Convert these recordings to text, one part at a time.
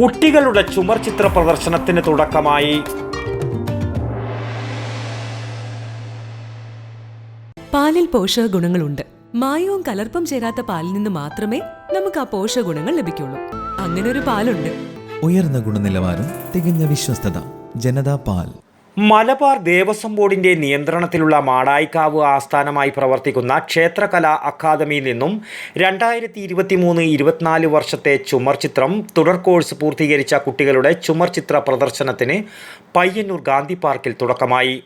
കുട്ടികളുടെ ചുമർ ചിത്ര പ്രദർശനത്തിന് തുടക്കമായി. പാലിൽ പോഷകഗുണങ്ങളുണ്ട് മായവും കലർപ്പും ചേരാത്ത പാലിൽ നിന്ന് മാത്രമേ നമുക്ക് ആ പോഷകഗുണങ്ങൾ ലഭിക്കുള്ളൂ. അങ്ങനെ ഒരു പാലുണ്ട്. ഉയർന്ന ഗുണനിലവാരം തികഞ്ഞ വിശ്വസ്തത. ജനതാ പാൽ. മലബാർ ദേവസ്വം ബോർഡിന്റെ നിയന്ത്രണത്തിലുള്ള മാടായിക്കാവ് ആസ്ഥാനമായി പ്രവർത്തിക്കുന്ന ക്ഷേത്രകലാ അക്കാദമിയിൽ നിന്നും രണ്ടായിരത്തി ഇരുപത്തി മൂന്ന് ഇരുപത്തിനാല് വർഷത്തെ ചുമർ ചിത്രം തുടർ കോഴ്സ് പൂർത്തീകരിച്ച കുട്ടികളുടെ ചുമർ ചിത്ര പ്രദർശനത്തിന് പയ്യന്നൂർ ഗാന്ധി പാർക്കിൽ തുടക്കമായി.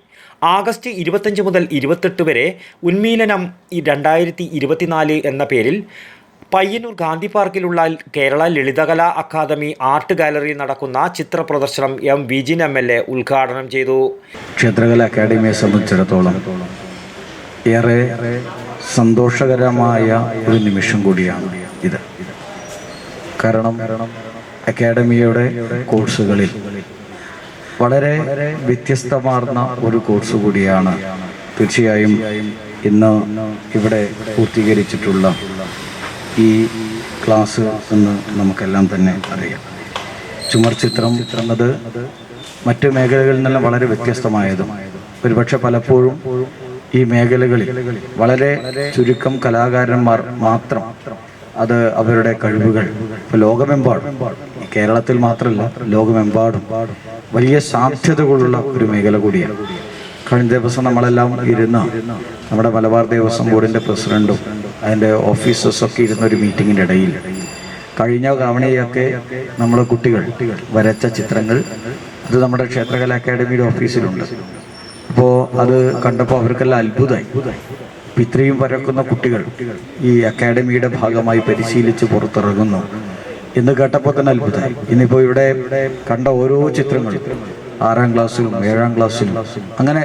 ആഗസ്റ്റ് ഇരുപത്തഞ്ച് മുതൽ ഇരുപത്തെട്ട് വരെ ഉന്മീലനം രണ്ടായിരത്തി ഇരുപത്തിനാല് എന്ന പേരിൽ പയ്യന്നൂർ ഗാന്ധി പാർക്കിലുള്ള കേരള ലളിതകലാ അക്കാദമി ആർട്ട് ഗാലറിയിൽ നടക്കുന്ന ചിത്ര പ്രദർശനം M Vijin M L A ഉദ്ഘാടനം ചെയ്തു. ക്ഷേത്രകല അക്കാദമിയെ സംബന്ധിച്ചിടത്തോളം ഏറെ സന്തോഷകരമായ ഒരു നിമിഷം കൂടിയാണ് ഇത്. കാരണം അക്കാദമിയുടെ കോഴ്സുകളിൽ വളരെ വ്യത്യസ്തമാർന്ന ഒരു കോഴ്സ് കൂടിയാണ് തീർച്ചയായും ഇന്ന് ഇവിടെ പൂർത്തീകരിച്ചിട്ടുള്ള ഈ ക്ലാസ് എന്ന് നമുക്കെല്ലാം തന്നെ അറിയാം. ചുമർ ചിത്രം എന്നത് മറ്റ് മേഖലകളിൽ നിന്നെല്ലാം വളരെ വ്യത്യസ്തമായതും ഒരുപക്ഷെ പലപ്പോഴും ഈ മേഖലകളിൽ വളരെ ചുരുക്കം കലാകാരന്മാർ മാത്രം അത് അവരുടെ കഴിവുകൾ ഇപ്പോൾ ലോകമെമ്പാടും കേരളത്തിൽ മാത്രമല്ല ലോകമെമ്പാടും വലിയ സാധ്യതകളുള്ള ഒരു മേഖല കൂടിയാണ്. കഴിഞ്ഞ ദിവസം നമ്മളെല്ലാം ഇരുന്ന നമ്മുടെ മലബാർ ദേവസ്വം ബോർഡിന്റെ പ്രസിഡന്റും അതിന്റെ ഓഫീസേഴ്സൊക്കെ ഇരുന്ന ഒരു മീറ്റിങ്ങിന്റെ ഇടയിൽ. കഴിഞ്ഞ തവണയൊക്കെ നമ്മൾ കുട്ടികൾ വരച്ച ചിത്രങ്ങൾ അത് നമ്മുടെ ക്ഷേത്രകല അക്കാദമിയുടെ ഓഫീസിലുണ്ട് അപ്പോൾ അത് കണ്ടപ്പോൾ അവർക്കെല്ലാം അത്ഭുതമായി. അപ്പം ഇത്രയും വരക്കുന്ന കുട്ടികൾ ഈ അക്കാദമിയുടെ ഭാഗമായി പരിശീലിച്ച് പുറത്തിറങ്ങുന്നു എന്ന് കേട്ടപ്പോൾ തന്നെ അത്ഭുതമായി. ഇന്നിപ്പോൾ ഇവിടെ കണ്ട ഓരോ ചിത്രങ്ങളും ആറാം ക്ലാസ്സിലും ഏഴാം ക്ലാസ്സിലും അങ്ങനെ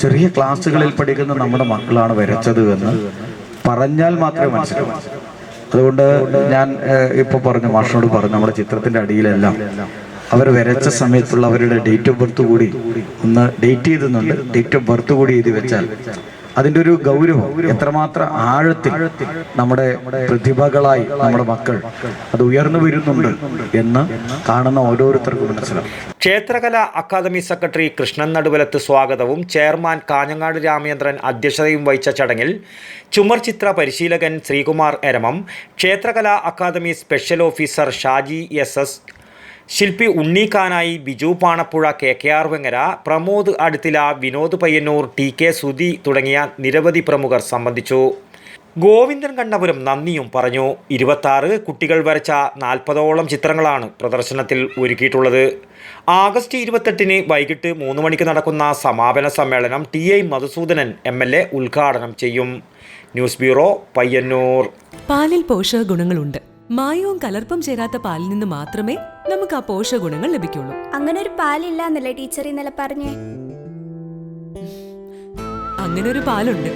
ചെറിയ ക്ലാസ്സുകളിൽ പഠിക്കുന്ന നമ്മുടെ മക്കളാണ് വരച്ചത് എന്ന് പറഞ്ഞാൽ മാത്രമേ മനസ്സിലാവൂ. അതുകൊണ്ട് ഞാൻ ഇപ്പോൾ പറഞ്ഞു മാഷിനോട് പറഞ്ഞു നമ്മുടെ ചിത്രത്തിന്റെ അടിയിലെല്ലാം അവർ വരച്ച സമയത്തുള്ള അവരുടെ ഡേറ്റ് ഓഫ് ബർത്ത് കൂടി ഒന്ന് ഡേറ്റ് ചെയ്തുന്നുണ്ട് ഡേറ്റ് ഓഫ് ബർത്ത് കൂടി എഴുതി വെച്ചാൽ അതിന്റെ ഒരു ഗൗരവം എത്രമാത്രം ആഴത്തിൽ നമ്മുടെ പ്രതിഭകളായി നമ്മുടെ മക്കൾ അത് ഉയർന്നു വരുന്നുണ്ട് എന്ന് കാണുന്ന ഓരോരുത്തർക്കും മനസ്സിലാവും. ക്ഷേത്രകല അക്കാദമി സെക്രട്ടറി കൃഷ്ണൻ നടുവലത്ത് സ്വാഗതവും ചെയർമാൻ കാഞ്ഞങ്ങാട് രാമചന്ദ്രൻ അധ്യക്ഷതയും വഹിച്ച ചടങ്ങിൽ ചുമർ ചിത്ര പരിശീലകൻ Sreekumar Eramam Kshetrakala academy special officer Shaji S S ശില്പി Unnikanayi Biju Panappuzha K K R Vengara Pramod Aduthila Vinod Payyanur T K Sudhi തുടങ്ങിയ നിരവധി പ്രമുഖർ സംബന്ധിച്ചു. ഗോവിന്ദൻ കണ്ണപുരം നന്ദിയും പറഞ്ഞു. ഇരുപത്താറ് കുട്ടികൾ വരച്ച നാൽപ്പതോളം ചിത്രങ്ങളാണ് പ്രദർശനത്തിൽ ഒരുക്കിയിട്ടുള്ളത്. ആഗസ്റ്റ് ഇരുപത്തെട്ടിന് വൈകിട്ട് മൂന്ന് മണിക്ക് നടക്കുന്ന സമാപന സമ്മേളനം T I Madhusoodanan M L A ഉദ്ഘാടനം ചെയ്യും. News bureau Payyanur. പാലിൽ പോഷക ഗുണങ്ങളുണ്ട്. മായവും കലർപ്പും ചേരാത്ത പാലിൽ നിന്ന് മാത്രമേ നമുക്ക് ആ പോഷക ഗുണങ്ങൾ ലഭിക്കുള്ളൂ. അങ്ങനെ ഒരു പാലില്ല എന്നല്ലേ ടീച്ചർ ഇന്നലെ പറഞ്ഞേ? അങ്ങനെ ഒരു പാലുണ്ട്.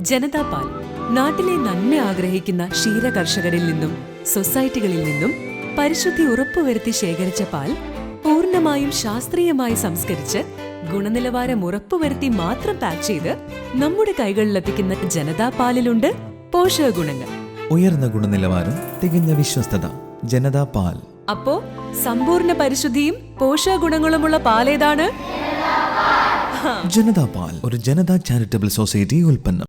ജനതാ പാൽ. നാട്ടിലെ നന്മ ആഗ്രഹിക്കുന്ന ക്ഷീര കർഷകരിൽ നിന്നും സൊസൈറ്റികളിൽ നിന്നും പരിശുദ്ധി ഉറപ്പുവരുത്തി ശേഖരിച്ച പാൽ പൂർണമായും ശാസ്ത്രീയമായി സംസ്കരിച്ച് ഗുണനിലവാരം ഉറപ്പുവരുത്തി മാത്രം പാക്ക് ചെയ്ത് നമ്മുടെ കൈകളിലെത്തിക്കുന്ന ജനതാ പാലിലുണ്ട് പോഷക ഗുണങ്ങൾ ഉയർന്ന ഗുണനിലവാരം തികഞ്ഞ വിശ്വസ്തത. ജനതാ പാൽ. അപ്പോ സമ്പൂർണ പരിശുദ്ധിയും പോഷകഗുണങ്ങളുമുള്ള പാലേതാണ് ജനതാ പാൽ. ഒരു ജനതാ ചാരിറ്റബിൾ സൊസൈറ്റി ഉൽപ്പന്നം.